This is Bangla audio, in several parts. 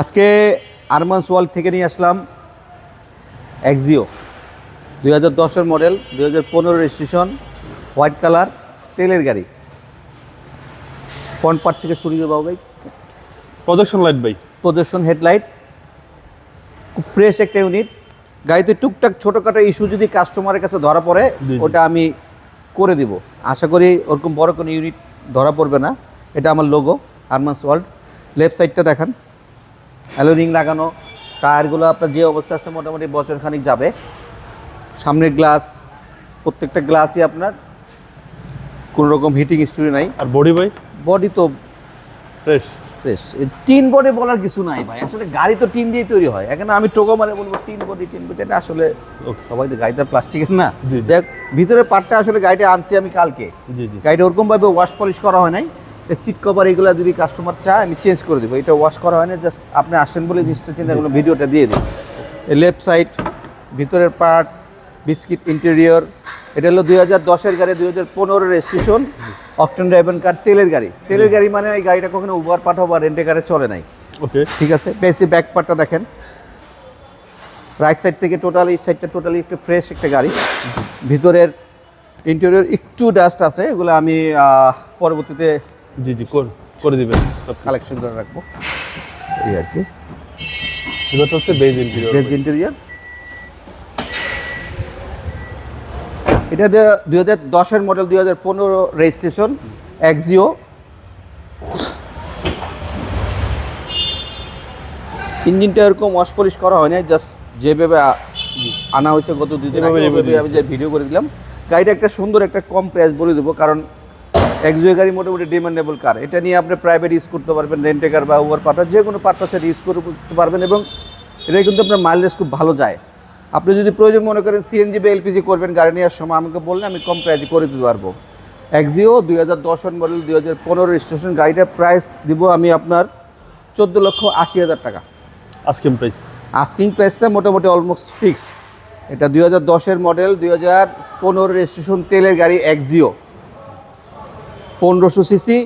আজকে আরমান্স ওয়ার্ল্ড থেকে নিয়ে আসলাম এক্সিও দুই হাজার দশের মডেল দুই হাজার পনেরো রেজিস্ট্রেশন হোয়াইট কালার তেলের গাড়ি। ফ্রন্ট পার্ট থেকে শুরু করব ভাই। প্রদর্শন লাইট ভাই। প্রদর্শন হেডলাইট খুব ফ্রেশ একটা ইউনিট গাড়িতে টুকটাক ছোটোখাটো ইস্যু যদি কাস্টমারের কাছে ধরা পড়ে। ওটা আমি করে দিব। আশা করি ওরকম বড় কোনো ইউনিট ধরা পড়বে না। এটা আমার লোগো আরমান্স ওয়ার্ল্ড লেফট সাইডটা দেখান। হ্যালো রিং লাগানো টায়ারগুলো আপনার যে অবস্থা আছে মোটামুটি বছর খানিক যাবে। সামনের গ্লাস প্রত্যেকটা গ্লাসই আপনার কোনো রকম হিটিং স্টোরি নাই। আর বডি ভাই? বডি তো ফ্রেশ ফ্রেশ টিন বডি বলার কিছু নাই ভাই। আসলে গাড়ি তো টিন দিয়ে তৈরি হয়। এখানে আমি টোকো মারে বলব টিন বডি টিন বডি এটা আসলে সবাই তো গাড়িটা প্লাস্টিকের না। দেখ ভিতরের পার্টটা আসলে গাড়িটা আনছি আমি কালকে। জি জি। গাড়িটা ওরকমভাবে ওয়াশ পলিশ করা হয় নাই। সিট কভার এগুলো যদি কাস্টমার চায় আমি চেঞ্জ করে দেবো। এটা ওয়াশ করা হয় না জাস্ট আপনি আসেন বলে জিনিসটা চিন্তা করলাম ভিডিওটা দিয়ে দিই লেফট সাইড ভিতরের পার্ট বিস্কিট ইন্টেরিয়র এটা হলো দুই হাজার দশের গাড়ি দুই হাজার পনেরো রেজিস্ট্রেশন অকটেন ড্রাইভেন কার তেলের গাড়ি। তেলের গাড়ি মানে এই গাড়িটা কখনো উবার পাঠাও বা রেন্টে কারে চলে নাই। ওকে ঠিক আছে? বেশি ব্যাক পার্টটা দেখেন। রাইট সাইড থেকে টোটালি সাইডটা টোটালি একটু ফ্রেশ একটা গাড়ি। ভিতরের ইন্টেরিয়র একটু ডাস্ট আছে এগুলো আমি পরবর্তীতে জি জি কর- করে দিবেন কালেকশন করে রাখব। এই আর কি। এবারটা হচ্ছে বেজ ইন্টেরিয়র বেজ ইন্টেরিয়র এটা দুই হাজার দশের মডেল দুই হাজার পনেরো রেজিস্ট্রেশন এক্সিও ইঞ্জিনটা এরকম ওয়াশ পলিশ করা হয় না জাস্ট যেভাবে আনা হয়েছে গত দুই দিন ভিডিও করে দিলাম। গাড়িটা একটা সুন্দর একটা কম প্রাইস বলে দেবো কারণ এক্সিও গাড়ি মোটামুটি ডিমান্ডেবল কার এটা নিয়ে আপনি প্রাইভেট ইউজ করতে পারবেন রেন্টে কার বা উবার পাঠার যে কোনো পারপাসে ইউজ করতে পারবেন এবং এটা কিন্তু আপনার মাইলেজ খুব ভালো যায়। আপনি যদি প্রয়োজন মনে করেন সিএনজি বা এলপিজি করবেন গাড়ি নেওয়ার সময় আমাকে বললে আমি কম প্রাইজে করে দিতে পারব। এক্সিও দুই হাজার দশের মডেল দুই হাজার পনেরো রেজিস্ট্রেশন গাড়িটার প্রাইস দিব আমি আপনার চোদ্দ লক্ষ আশি হাজার টাকা। আজকে প্রাইস আস্কিং প্রাইসটা মোটামুটি অলমোস্ট ফিক্সড এটা দুই হাজার দশের মডেল দুই হাজার পনেরো রেজিস্ট্রেশন তেলের গাড়ি এক্সিও পনেরোশো সিসি,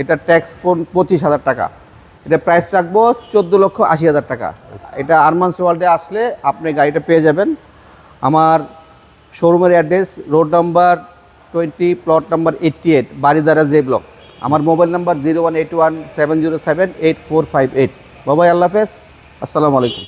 এটা ট্যাক্স পঁচিশ হাজার টাকা। এটা প্রাইস রাখব চোদ্দ লক্ষ আশি হাজার টাকা। এটা আরমান্স ওয়ার্ল্ডে আসলে আপনি গাড়িটা পেয়ে যাবেন। আমার শোরুমের address road number twenty plot number eighty eight Baridhara J block আমার mobile number zero one eight one seven zero seven eight four five eight Babai, আল্লাহ হাফেজ। আসসালামু আলাইকুম।